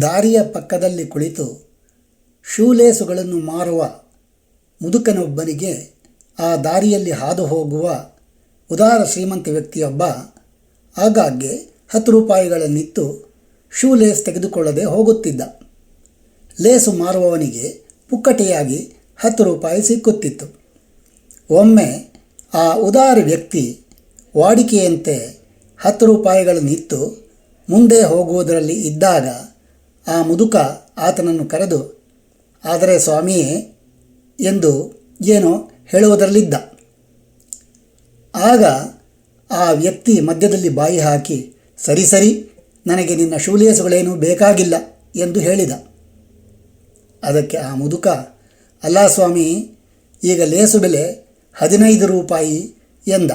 ದಾರಿಯ ಪಕ್ಕದಲ್ಲಿ ಕುಳಿತು ಶೂಲೇಸುಗಳನ್ನು ಮಾರುವ ಮುದುಕನೊಬ್ಬನಿಗೆ ಆ ದಾರಿಯಲ್ಲಿ ಹಾದು ಹೋಗುವ ಉದಾರ ಶ್ರೀಮಂತ ವ್ಯಕ್ತಿಯೊಬ್ಬ ಆಗಾಗ್ಗೆ ಹತ್ತು ರೂಪಾಯಿಗಳನ್ನಿತ್ತು ಶೂ ಲೇಸ್ ತೆಗೆದುಕೊಳ್ಳದೆ ಹೋಗುತ್ತಿದ್ದ. ಲೇಸು ಮಾರುವವನಿಗೆ ಪುಕ್ಕಟೆಯಾಗಿ ಹತ್ತು ರೂಪಾಯಿ ಸಿಕ್ಕುತ್ತಿತ್ತು. ಒಮ್ಮೆ ಆ ಉದಾರ ವ್ಯಕ್ತಿ ವಾಡಿಕೆಯಂತೆ ಹತ್ತು ರೂಪಾಯಿಗಳನ್ನಿತ್ತು ಮುಂದೆ ಹೋಗುವುದರಲ್ಲಿ ಇದ್ದಾಗ ಆ ಮುದುಕ ಆತನನ್ನು ಕರೆದು, ಆದರೆ ಸ್ವಾಮಿಯೇ, ಎಂದು ಏನೋ ಹೇಳುವುದರಲ್ಲಿದ್ದ. ಆಗ ಆ ವ್ಯಕ್ತಿ ಮಧ್ಯದಲ್ಲಿ ಬಾಯಿ ಹಾಕಿ, ಸರಿ ಸರಿ, ನನಗೆ ನಿನ್ನ ಶೂಲೇಸುಗಳೇನೂ ಬೇಕಾಗಿಲ್ಲ, ಎಂದು ಹೇಳಿದ. ಅದಕ್ಕೆ ಆ ಮುದುಕ, ಅಲ್ಲ ಸ್ವಾಮಿ, ಈಗ ಲೇಸು ಬೆಲೆ ಹದಿನೈದು ರೂಪಾಯಿ, ಎಂದ.